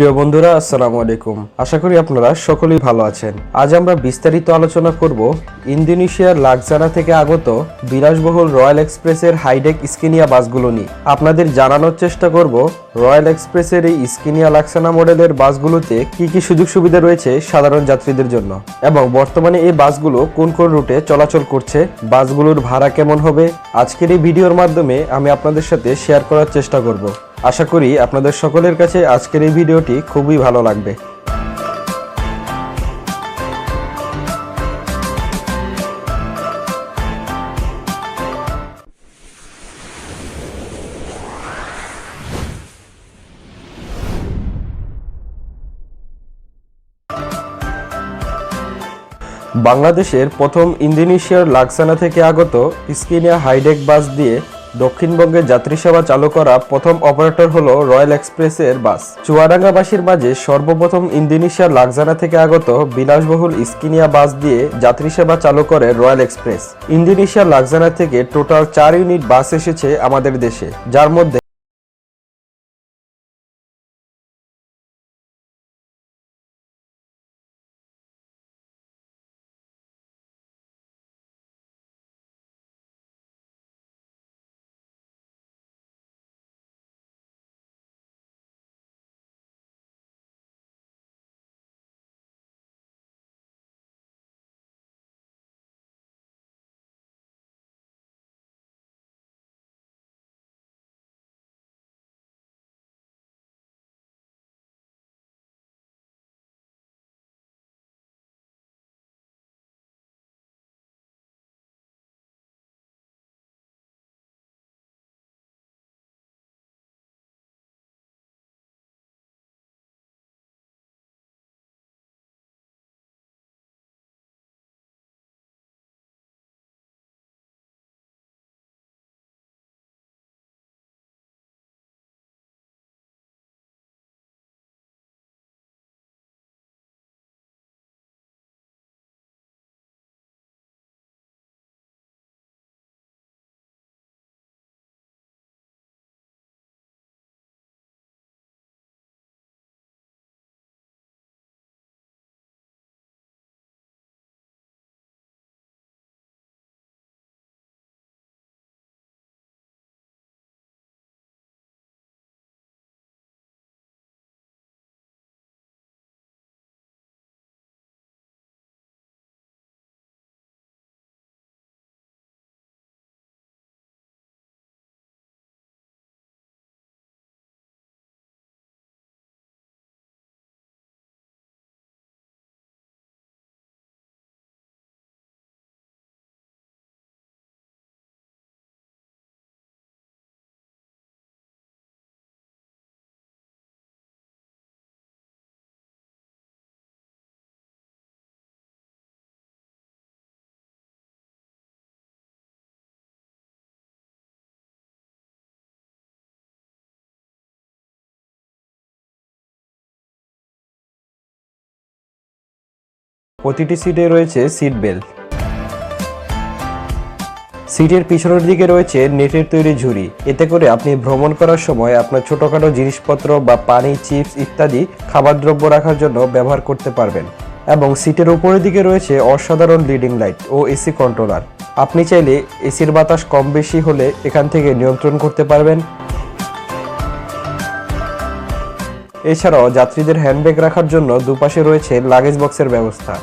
প্রিয় বন্ধুরা, আসসালামু আলাইকুম। আশা করি আপনারা সকলেই ভালো আছেন। আজ আমরা বিস্তারিত আলোচনা করব ইন্দোনেশিয়ার লাকজানা থেকে আগত বিলাসবহুল রয়্যাল এক্সপ্রেসের হাইডেক স্কিনিয়া বাসগুলো নিয়ে। আপনাদের জানানোর চেষ্টা করব রয়্যাল এক্সপ্রেসের এই স্কিনিয়া লাক্সানা মডেলের বাসগুলোতে কি কি সুযোগ সুবিধা রয়েছে সাধারণ যাত্রীদের জন্য এবং বর্তমানে এই বাসগুলো কোন কোন রুটে চলাচল করছে, বাসগুলোর ভাড়া কেমন হবে, আজকের এই ভিডিওর মাধ্যমে আমি আপনাদের সাথে শেয়ার করার চেষ্টা করব। আশা করি আপনাদের সকলের কাছে আজকের এই ভিডিওটি খুবই ভালো লাগবে। বাংলাদেশের প্রথম ইন্দোনেশিয়ার লাকসানা থেকে আগত স্কিনিয়া হাইডেক বাস দিয়ে দক্ষিণবঙ্গে যাত্রী সেবা চালু করা প্রথম অপারেটর হলো রয়্যাল এক্সপ্রেসের বাস। চুয়াডাঙ্গাবাসীর মাঝে সর্বপ্রথম ইন্দোনেশিয়ার লাকজানা থেকে আগত বিলাসবহুল স্কিনিয়া বাস দিয়ে যাত্রী সেবা চালু করে রয়্যাল এক্সপ্রেস। ইন্দোনেশিয়ার লাকজানা থেকে টোটাল চার ইউনিট বাস এসেছে আমাদের দেশে, যার মধ্যে প্রতিটি সিটে রয়েছে সিট বেল্ট সিটের পিছনের দিকে রয়েছে নেটের তৈরি ঝুড়ি। এতে করে আপনি ভ্রমণ করার সময় আপনার ছোটখাটো জিনিসপত্র বা পানি চিপস ইত্যাদি খাবার দ্রব্য রাখার জন্য ব্যবহার করতে পারবেন। এবং সিটের উপরের দিকে রয়েছে অসাধারণ লিডিং লাইট ও এসি কন্ট্রোলার আপনি চাইলে এসির বাতাস কম বেশি হলে এখান থেকে নিয়ন্ত্রণ করতে পারবেন। এছাড়াও যাত্রীদের হ্যান্ডব্যাগ রাখার জন্য দুপাশে রয়েছে লাগেজ বক্সের ব্যবস্থা।